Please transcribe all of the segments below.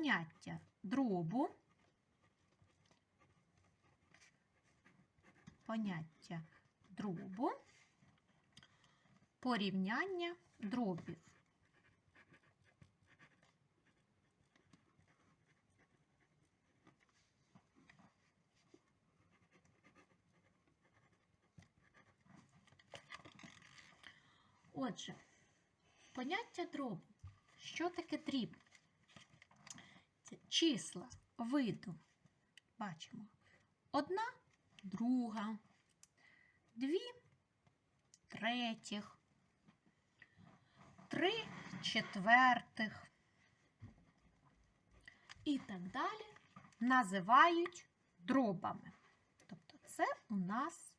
поняття дробу, поняття дробу, порівняння дробів. Отже, поняття дробу. Що таке дріб? Числа виду. Бачимо. Одна, друга, дві третіх, три четвертих. І так далі називають дробами. Тобто це у нас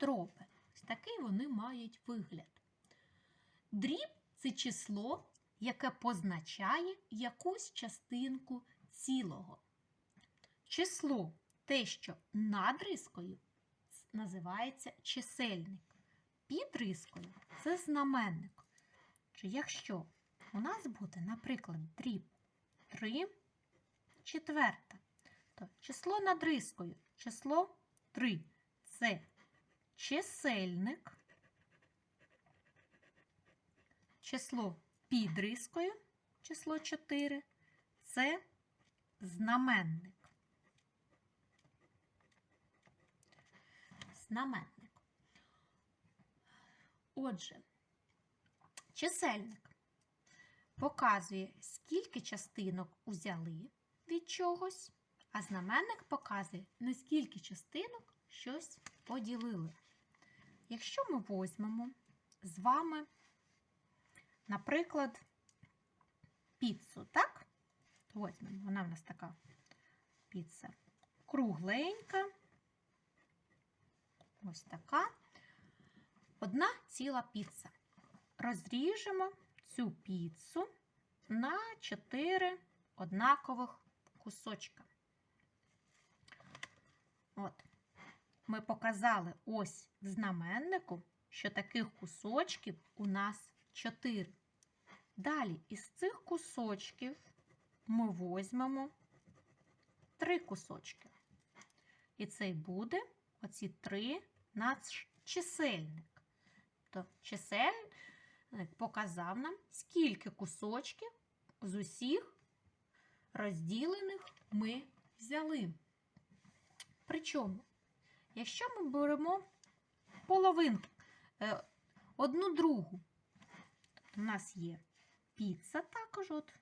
дроби. Ось такий вони мають вигляд. Дріб це число, яке позначає якусь частинку цілого. Число, те, що над рискою, називається чисельник. Під рискою це знаменник. Чи якщо у нас буде, наприклад, дріб 3 четверта, то число над рискою, число 3 це чисельник. Число під рискою, число 4, це знаменник. Знаменник. Отже, чисельник показує, скільки частинок узяли від чогось, а знаменник показує, на скільки частинок щось поділили. Якщо ми візьмемо з вами Наприклад, піцу, так? Возьмемо, вона в нас така піца кругленька. Ось така. Одна ціла піца. Розріжемо цю піцу на 4 однакових кусочка. От. Ми показали ось в знаменнику, що таких кусочків у нас 4. Далі із цих кусочків ми візьмемо 3 кусочки. І це буде оці 3 наш чисельник. То чисельник показав нам, скільки кусочків з усіх розділених ми взяли. Причому, якщо ми беремо половинку, е, одну другу, у нас є піца також. От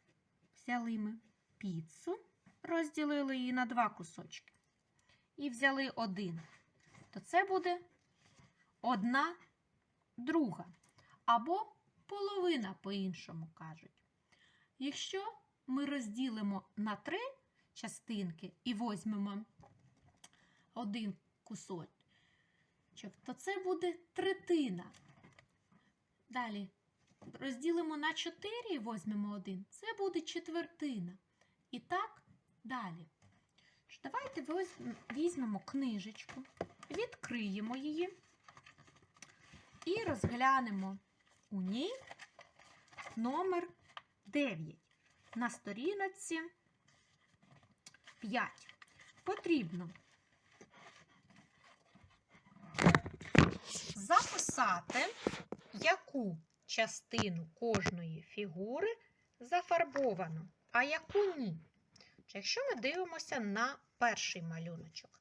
взяли ми піцу, розділили її на два кусочки. І взяли один. То це буде одна друга. Або половина, по-іншому кажуть. Якщо ми розділимо на три частинки і візьмемо один кусочок, то це буде третина. Далі розділимо на 4 і візьмемо 1, це буде четвертина. І так далі. Давайте візьмемо книжечку, відкриємо її і розглянемо у ній номер 9 на сторіночці 5. Потрібно записати, яку частину кожної фігури зафарбовано, а яку ні. Якщо ми дивимося на перший малюночок,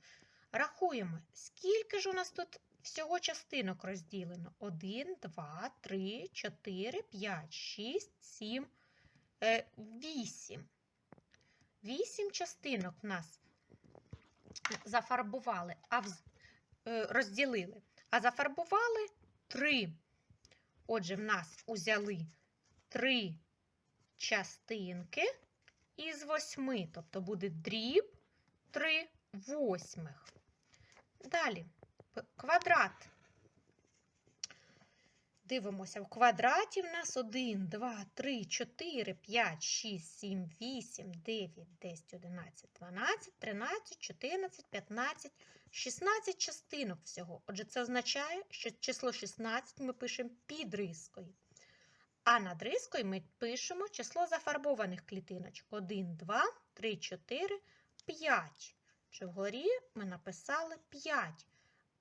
рахуємо, скільки ж у нас тут всього частинок розділено: 1, 2, 3, 4, 5, 6, 7, 8. 8 частинок в нас зафарбували, а е, розділили, а зафарбували 3. Отже, в нас узяли три частинки із восьми, тобто буде дріб три восьмих. Далі квадрат. Дивимося, в квадраті в нас 1, 2, 3, 4, 5, 6, 7, 8, 9, 10, 11, 12, 13, 14, 15, 16 частинок всього. Отже, це означає, що число 16 ми пишемо під рискою. А над рискою ми пишемо число зафарбованих клітиночок. 1, 2, 3, 4, 5. Чи вгорі ми написали 5.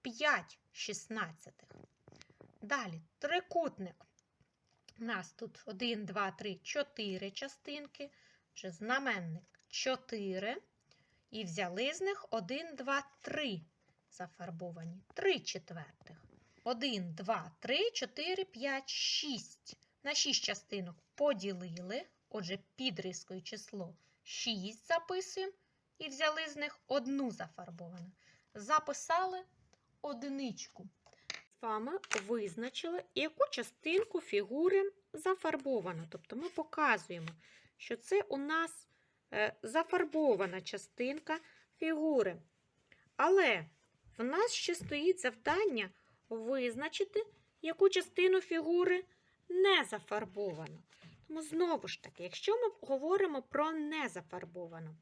5 шістнадцятих. Далі трикутник. У нас тут 1, 2, 3, 4 частинки. Вже знаменник 4. І взяли з них 1, 2, 3 зафарбовані. 3 четвертих. 1, 2, 3, 4, 5, 6. На 6 частинок поділили. Отже, підрискою число 6 записуємо. І взяли з них одну зафарбовану. Записали одиничку. Вами визначили, яку частинку фігури зафарбовано. Тобто ми показуємо, що це у нас е, зафарбована частинка фігури. Але в нас ще стоїть завдання визначити, яку частину фігури не зафарбовано. Тому знову ж таки, якщо ми говоримо про незафарбовану,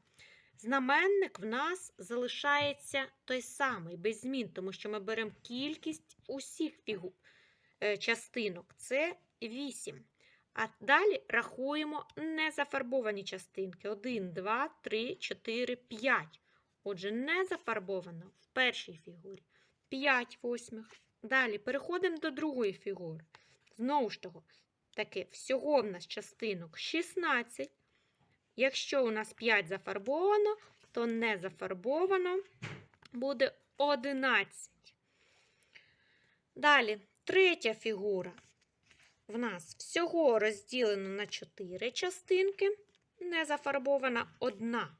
знаменник в нас залишається той самий, без змін, тому що ми беремо кількість усіх фігу... е, частинок. Це 8. А далі рахуємо незафарбовані частинки. 1, 2, 3, 4, 5. Отже, не зафарбовано в першій фігурі 5 восьмих. Далі переходимо до другої фігури. Знову ж таки, всього в нас частинок 16. Якщо у нас 5 зафарбовано, то не зафарбовано буде 11. Далі, третя фігура. В нас всього розділено на 4 частинки, не зафарбована одна.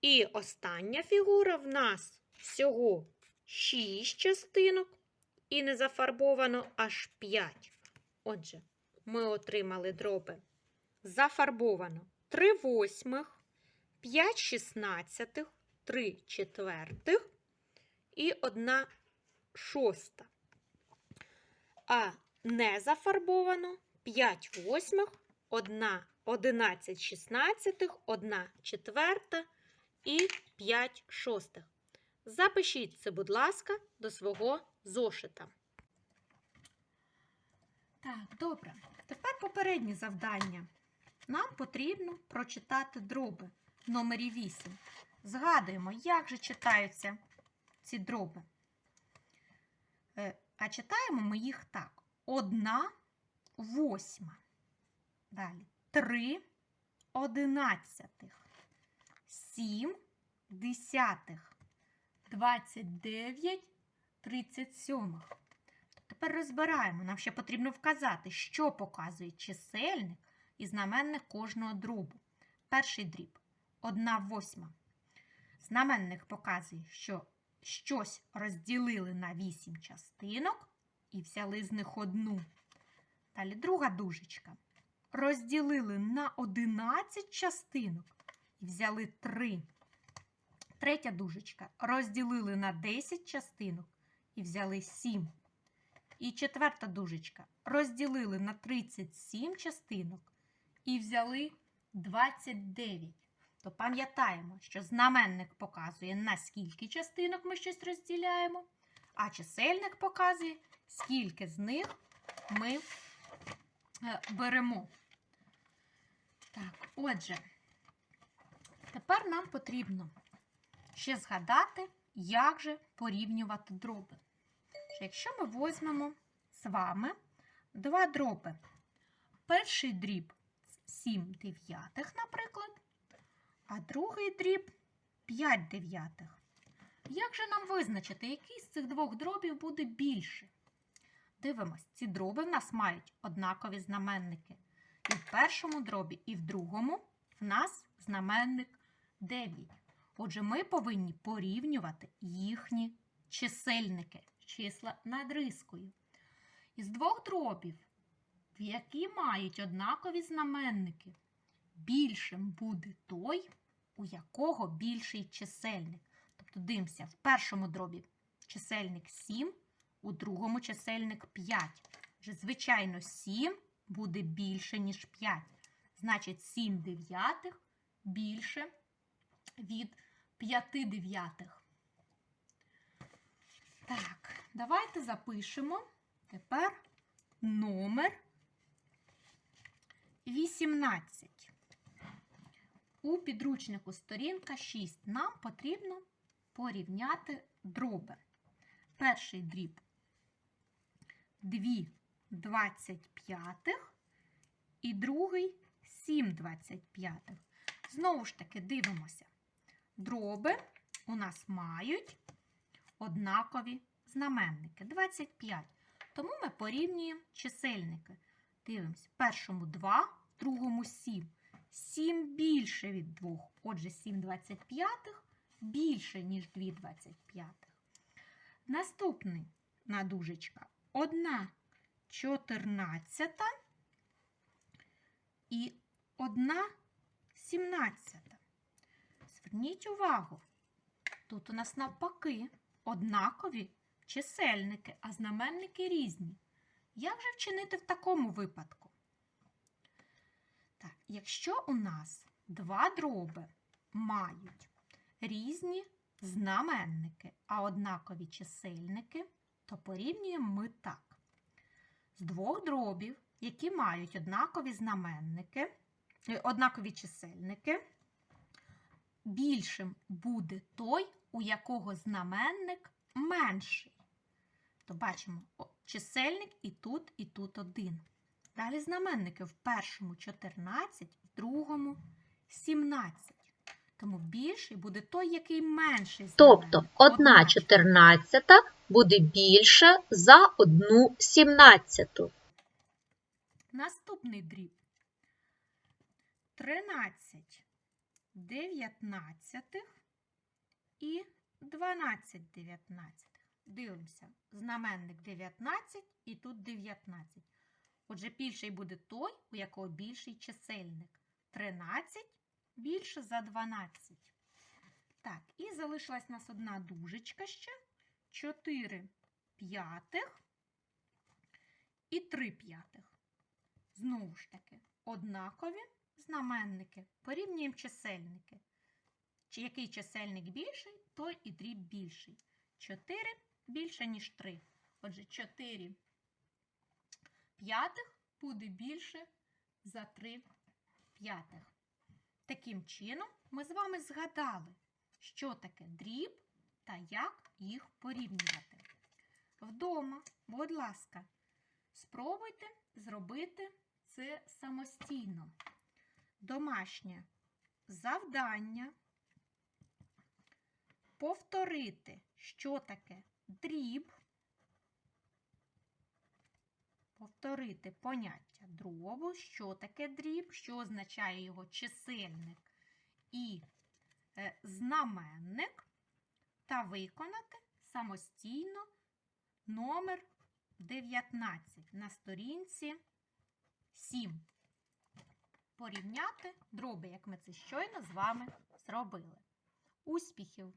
І остання фігура в нас всього 6 частинок і не зафарбовано аж 5. Отже, ми отримали дроби. Зафарбовано 3 восьмих, 5 шістнадцятих, 3 четвертих і 1 шоста. А не зафарбовано 5 восьмих, 1, 11 шістнадцятих, 1 четверта і 5 шостих. Запишіть це, будь ласка, до свого зошита. Так, добре. Тепер попереднє завдання. Нам потрібно прочитати дроби в номері 8. Згадуємо, як же читаються ці дроби. Е, А читаємо ми їх так. Одна восьма. Далі. Три одинадцятих. Сім десятих. Двадцять дев'ять тридцять сьомих. Тепер розбираємо. Нам ще потрібно вказати, що показує чисельник і знаменник кожного дробу. Перший дріб 1 восьма. Знаменник показує, що щось розділили на 8 частинок і взяли з них одну. Далі друга дужечка. Розділили на 11 частинок і взяли 3. Третя дужечка. Розділили на 10 частинок і взяли 7. І четверта дужечка. Розділили на 37 частинок і взяли 29. То пам'ятаємо, що знаменник показує, на скільки частинок ми щось розділяємо, а чисельник показує, скільки з них ми е, беремо. Так, отже, тепер нам потрібно ще згадати, як же порівнювати дроби. Якщо ми візьмемо з вами два дроби, перший дріб 7 дев'ятих, наприклад, а другий дріб 5 дев'ятих. Як же нам визначити, який з цих двох дробів буде більше? Дивимось, ці дроби в нас мають однакові знаменники. І в першому дробі, і в другому в нас знаменник 9. Отже, ми повинні порівнювати їхні чисельники, числа над рискою. Із двох дробів, які мають однакові знаменники, більшим буде той, у якого більший чисельник. Тобто дивимося, в першому дробі чисельник 7, у другому чисельник 5. Вже, звичайно, 7 буде більше, ніж 5. Значить, 7 дев'ятих більше від 5 дев'ятих. Так, давайте запишемо тепер номер 18. У підручнику сторінка 6 нам потрібно порівняти дроби. Перший дріб 2 25 і другий 7 25. Знову ж таки дивимося. Дроби у нас мають однакові знаменники 25. Тому ми порівнюємо чисельники. Дивимося, в першому 2, в другому 7. 7 більше від 2. Отже, 7 25 більше, ніж 2 25. Наступний надужечка 1 14 і 1 17. Зверніть увагу, тут у нас навпаки однакові чисельники, а знаменники різні. Як же вчинити в такому випадку? Так, якщо у нас два дроби мають різні знаменники, а однакові чисельники, то порівнюємо ми так. З двох дробів, які мають однакові знаменники, е, однакові чисельники, більшим буде той, у якого знаменник менший. То бачимо чисельник і тут, і тут один. Далі знаменники в першому 14, в другому 17. Тому більший буде той, який менший Тобто знаменник. 1 Одна чотирнадцята буде більше за 1 сімнадцяту. Наступний дріб. 13 дев'ятнадцятих і 12 дев'ятнадцятих. Дивимося. Знаменник 19 і тут 19. Отже, більший буде той, у якого більший чисельник. 13 більше за 12. Так, і залишилась у нас одна дужечка ще. 4 п'ятих і 3 п'ятих. Знову ж таки, однакові знаменники. Порівнюємо чисельники. Чи який чисельник більший, той і дріб більший. 4 більше, ніж 3. Отже, 4 п'ятих буде більше за 3 п'ятих. Таким чином, ми з вами згадали, що таке дріб та як їх порівнювати. Вдома, будь ласка, спробуйте зробити це самостійно. Домашнє завдання повторити, що таке дріб, повторити поняття дробу, що таке дріб, що означає його чисельник і е, знаменник, та виконати самостійно номер 19 на сторінці 7. Порівняти дроби, як ми це щойно з вами зробили. Успіхів!